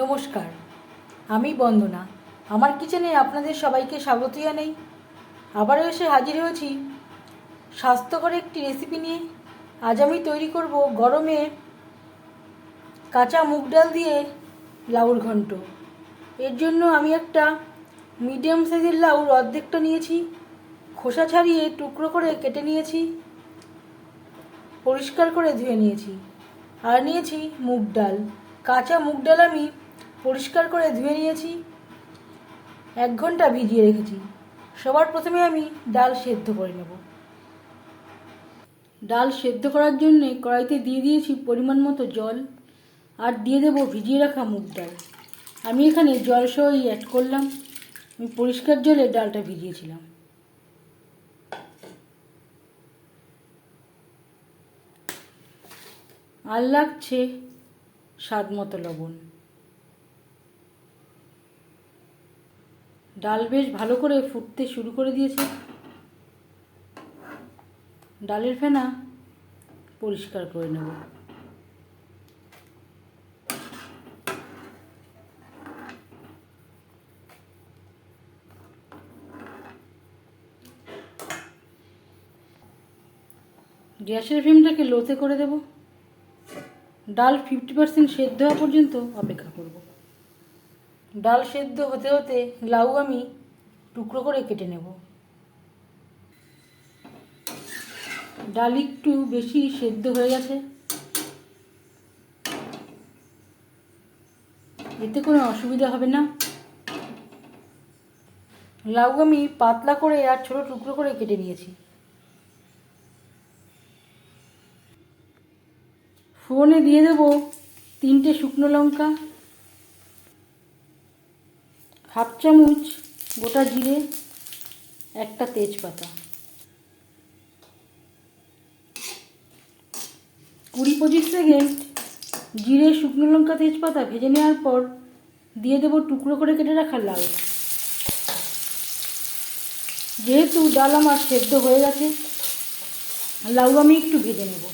নমস্কার, আমি বন্দনা। আমার কিচেনে আপনাদের সবাইকে স্বাগত জানাই। আবারও এসে হাজির হয়েছি স্বাস্থ্যকর একটি রেসিপি নিয়ে। আজ আমি তৈরি করব গরমে কাঁচা মুগ ডাল দিয়ে লাউর ঘন্ট। এর জন্য আমি একটা মিডিয়াম সাইজের লাউর অর্ধেকটা নিয়েছি। খোসা ছাড়িয়ে টুকরো করে কেটে নিয়েছি। পরিষ্কার করে ধুয়ে নিয়েছি। আর নিয়েছি মুগ ডাল। কাঁচা মুগ ডাল আমি পরিষ্কার করে ধুয়ে নিয়েছি। এক ঘণ্টা ভিজিয়ে রেখেছি। সবার প্রথমে আমি ডাল সেদ্ধ করে নেব। ডাল সেদ্ধ করার জন্যে কড়াইতে দিয়ে দিয়েছি পরিমাণ মতো জল আর দিয়ে দেবো ভিজিয়ে রাখা মুগ ডাল। আমি এখানে জল সহই অ্যাড করলাম। আমি পরিষ্কার জলে ডালটা ভিজিয়েছিলাম। আর লাগছে স্বাদ মতো লবণ। ডাল বেশ ভালো করে ফুটতে শুরু করে দিয়েছে। ডালের ফেনা পরিষ্কার করে নেব। গ্যাসের ফ্লেমটাকে লোতে করে দেব। ডাল ফিফটি পার্সেন্ট সেদ্ধ হওয়া পর্যন্ত অপেক্ষা করব। ডাল সেদ্ধ হতে হতে লাউ আমি টুকরো করে কেটে নেব। ডাল একটু বেশি সেদ্ধ হয়ে গেছে। এতে কোনো অসুবিধা হবে না। লাউ আমি পাতলা করে আর ছোটো টুকরো করে কেটে নিয়েছি। ফোনে দিয়ে দেব তিনটে শুকনো লঙ্কা। হাফ চামচ গোটা জিরে, একটা তেজপাতা। কুড়ি পঁচিশ সেকেন্ড জিরে, শুকনো লঙ্কা, তেজপাতা ভেজে নেওয়ার পর দিয়ে দেবো টুকরো করে কেটে রাখা লাউ। যেহেতু ডাল আমার সেদ্ধ হয়ে গেছে, লাউ আমি একটু ভেজে নেব।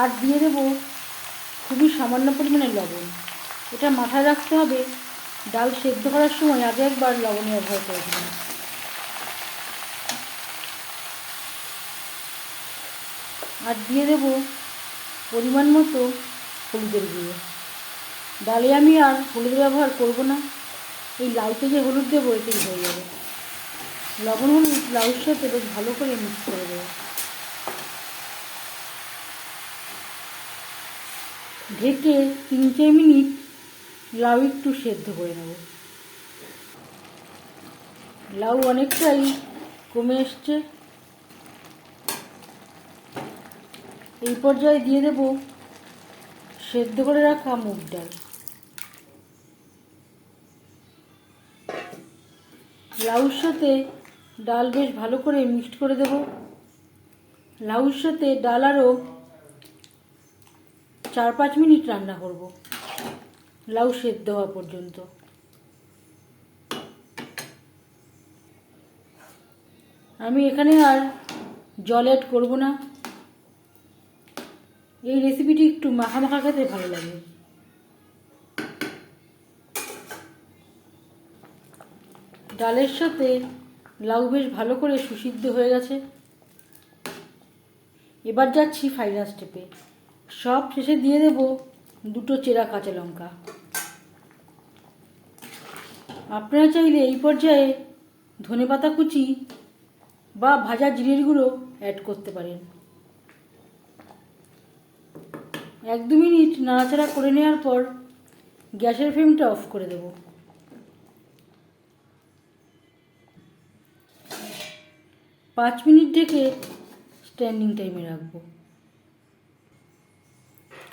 আর দিয়ে দেবো খুবই সামান্য পরিমাণে লবণ। এটা মাথায় রাখতে হবে, ডাল সেদ্ধ করার সময় আগে একবার লবণ ব্যবহার করে দেবেন আর দিয়ে দেব পরিমাণ মতো হলুদের গুঁড়ো। ডালে আমি আর হলুদ ব্যবহার করব না, এই লাউতে যে হলুদ দেবো এতেই হয়ে যাবে। লবণ হলুদ, লাউর সাথে বেশ ভালো করে মিক্স করে দেবো। ঢেকে তিন চার মিনিট লাউ একটু সেদ্ধ করে নেব। লাউ অনেকটাই কমে এসছে। এই পর্যায়ে দিয়ে দেব সেদ্ধ করে রাখা মুগ ডাল। লাউর সাথে ডাল বেশ ভালো করে মিক্সড করে দেব। লাউর সাথে ডাল আরও চার পাঁচ মিনিট রান্না করব। লাউ সেদ্ধ হওয়া পর্যন্ত। আমি এখানে আর জল অ্যাড করব না। এই রেসিপিটি একটু মাখা মাখা খেতে ভালো লাগে। ডালের সাথে লাউ বেশ ভালো করে সুসিদ্ধ হয়ে গেছে। এবার যাচ্ছি ফাইনাল স্টেপে সব শেষে দিয়ে দেব দুটো চেরা কাঁচা লঙ্কা। আপনারা চাইলে এই পর্যায়ে ধনেপাতা কুচি বা ভাজা জিরের গুঁড়ো অ্যাড করতে পারেন। এক দু মিনিট নাড়াচাড়া করে নেওয়ার পর গ্যাসের ফ্লেমটা অফ করে দেব। পাঁচ মিনিট ঢেকে স্ট্যান্ডিং টাইমে রাখব।